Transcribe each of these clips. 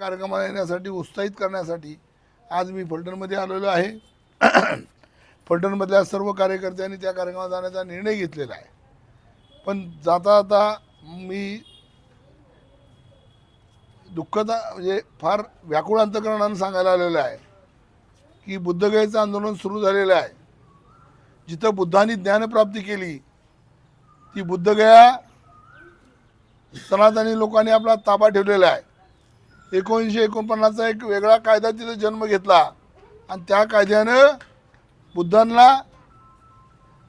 कार्यक्रमाला येण्यासाठी उत्साहित करण्यासाठी आज मी फलटणमध्ये आलेलो आहे. फलटणमधल्या सर्व कार्यकर्त्यांनी त्या कार्यक्रमात जाण्याचा निर्णय घेतलेला आहे. पण जाता जाता मी दुःखदा म्हणजे फार व्याकुळ अंतकरणानं सांगायला आलेलं आहे की बुद्धगयेचं आंदोलन सुरू झालेलं आहे. जिथं बुद्धांनी ज्ञानप्राप्ती केली ती बुद्धगया सनातनी लोकांनी आपला ताबा ठेवलेला आहे. एकोणीसशे एकोणपन्नासचा एक वेगळा कायदा तिथं जन्म घेतला. आणि त्या कायद्यानं बुद्धांना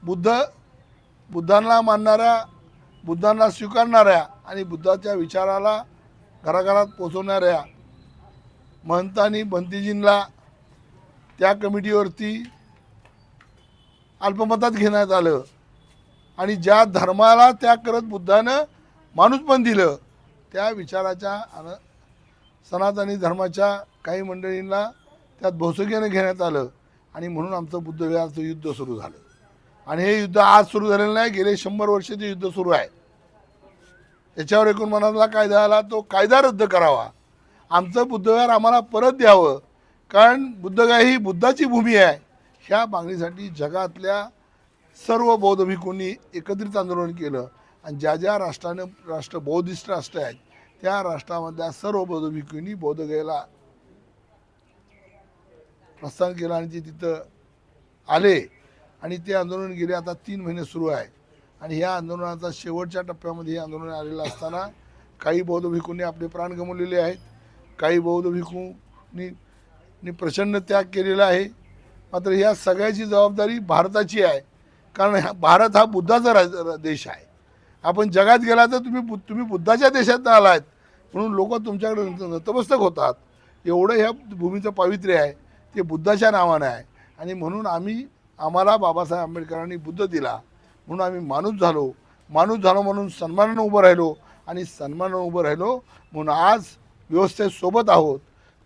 बुद्ध बुद्धांना मानणाऱ्या बुद्धांना स्वीकारणाऱ्या आणि बुद्धाच्या विचाराला घराघरात पोचवणाऱ्या महंतांनी भंतीजींना त्या कमिटीवरती अल्पमतात घेण्यात आलं. आणि ज्या धर्माला त्याग करत बुद्धानं माणूस पण दिलं त्या विचाराच्या अन सनातनी धर्माच्या काही मंडळींना त्यात भौसक्यानं घेण्यात आलं आणि म्हणून आमचं बुद्धविहारचं युद्ध सुरू झालं. आणि हे युद्ध आज सुरू झालेलं नाही गेले शंभर वर्ष ते युद्ध सुरू आहे. त्याच्यावर एकूण मनातला कायदा आला तो कायदा रद्द करावा. आमचं बुद्धविहार आम्हाला परत द्यावं कारण बुद्धगाय ही बुद्धाची भूमी आहे. ह्या मागणीसाठी जगातल्या सर्व बौद्ध भिकूंनी एकत्रित आंदोलन केलं. आणि ज्या ज्या राष्ट्रानं राष्ट्र बौद्धिस्ट राष्ट्र आहेत त्या राष्ट्रामधल्या सर्व बौद्ध भिक्खूंनी बौद्धगयेला प्रस्थान केलं आणि ते तिथं आले. आणि ते आंदोलन गेले. आता तीन महिने सुरू आहे आणि ह्या आंदोलनाचा शेवटच्या टप्प्यामध्ये हे आंदोलन आलेलं असताना काही बौद्ध भिक्खूंनी आपले प्राण गमवलेले आहेत. काही बौद्ध भिक्खूंनी नी प्रचंड त्याग केलेला आहे. मात्र ह्या सगळ्याची जबाबदारी भारताची आहे. कारण हा- भारत हा बुद्धाचा राज देश आहे. आपण जगात गेला तर तुम्ही बु- तुम्ही बुद्धाच्या देशात आलात. म्हणून लोक तुमच्याकडे नतमस्तक होतात. एवढं ह्या भूमीचं पावित्र्य आहे. ते बुद्धाच्या नावानं आहे. आणि म्हणून आम्ही आम्हाला बाबासाहेब आंबेडकरांनी बुद्ध दिला. म्हणून आम्ही माणूस झालो. माणूस झालो म्हणून सन्मानानं उभं राहिलो. आणि सन्मानानं उभं राहिलो म्हणून आज व्यवस्थेसोबत आहोत.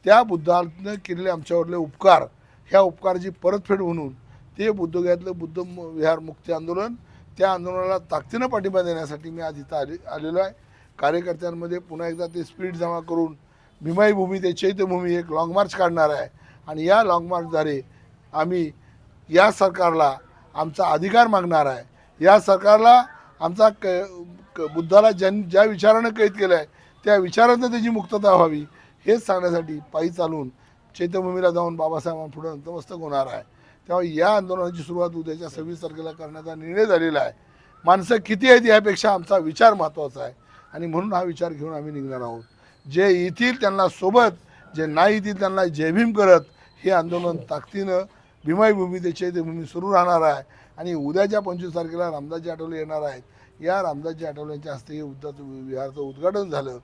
त्या बुद्धानं केलेले आमच्यावरले उपकार ह्या उपकाराची परतफेड म्हणून ते बुद्धगयातलं बुद्ध म- विहार मुक्ती आंदोलन. त्या आंदोलनाला ताकदीनं पाठिंबा देण्यासाठी मी आज इथं आले आलेलो आहे. कार्यकर्त्यांमध्ये पुन्हा एकदा ते स्पीड जमा करून भीमाई भूमी ते चैत्यभूमी एक लाँग मार्च काढणार आहे. आणि या लाँग मार्चद्वारे आम्ही या सरकारला आमचा अधिकार मागणार आहे. या सरकारला आमचा क क- बुद्धाला ज्यां ज्या विचारानं कैद केलं आहे त्या विचारानं त्याची मुक्तता व्हावी हेच सांगण्यासाठी पायी चालून चैत्यभूमीला जाऊन बाबासाहेबांपुढे नतमस्तक होणार आहे. त्यामुळे या आंदोलनाची सुरुवात उद्याच्या सव्वीस तारखेला करण्याचा निर्णय झालेला आहे. माणसं किती आहेत यापेक्षा आमचा विचार महत्त्वाचा आहे. आणि म्हणून हा विचार घेऊन आम्ही निघणार आहोत. जे येतील त्यांना सोबत जे नाही येतील त्यांना जयभीम करत हे आंदोलन ताकदीनं भीमाई भूमी ते चैत्यभूमी सुरू राहणार आहे. आणि उद्याच्या पंचवीस तारखेला रामदासजी आठवले येणार आहेत या रामदासजी आठवल्यांच्या हस्ते हे उद्याचं विहारचं उद्घाटन झालं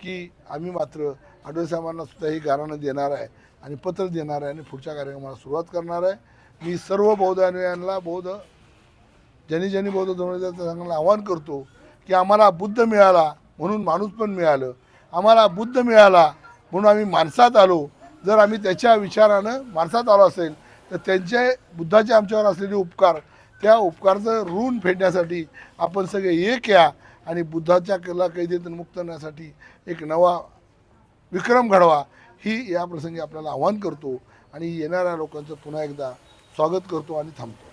की आम्ही मात्र आठवले साहेबांना सुद्धा ही गाराणं देणार आहे आणि पत्र देणार आहे आणि पुढच्या कार्यक्रमाला सुरुवात करणार आहे. मी सर्व बौद्ध अनुयायांना बौद्ध ज्यांनी ज्यांनी बौद्ध धर्माचं आवाहन करतो की आम्हाला बुद्ध मिळाला म्हणून माणूस पण मिळालं. आम्हाला बुद्ध मिळाला म्हणून आम्ही माणसात आलो. जर आम्ही त्याच्या विचारानं माणसात आलो असेल तर त्यांचे बुद्धाचे आमच्यावर असलेले उपकार त्या उपकारचं ऋण फेडण्यासाठी आपण सगळे एक या आणि बुद्धाच्या कला कैदेतून मुक्त करण्यासाठी एक नवा विक्रम घडवा ही या प्रसंगी आपल्याला आव्हान करतो. आणि येणाऱ्या लोकांचं पुन्हा एकदा स्वागत करतो आणि थांबतो.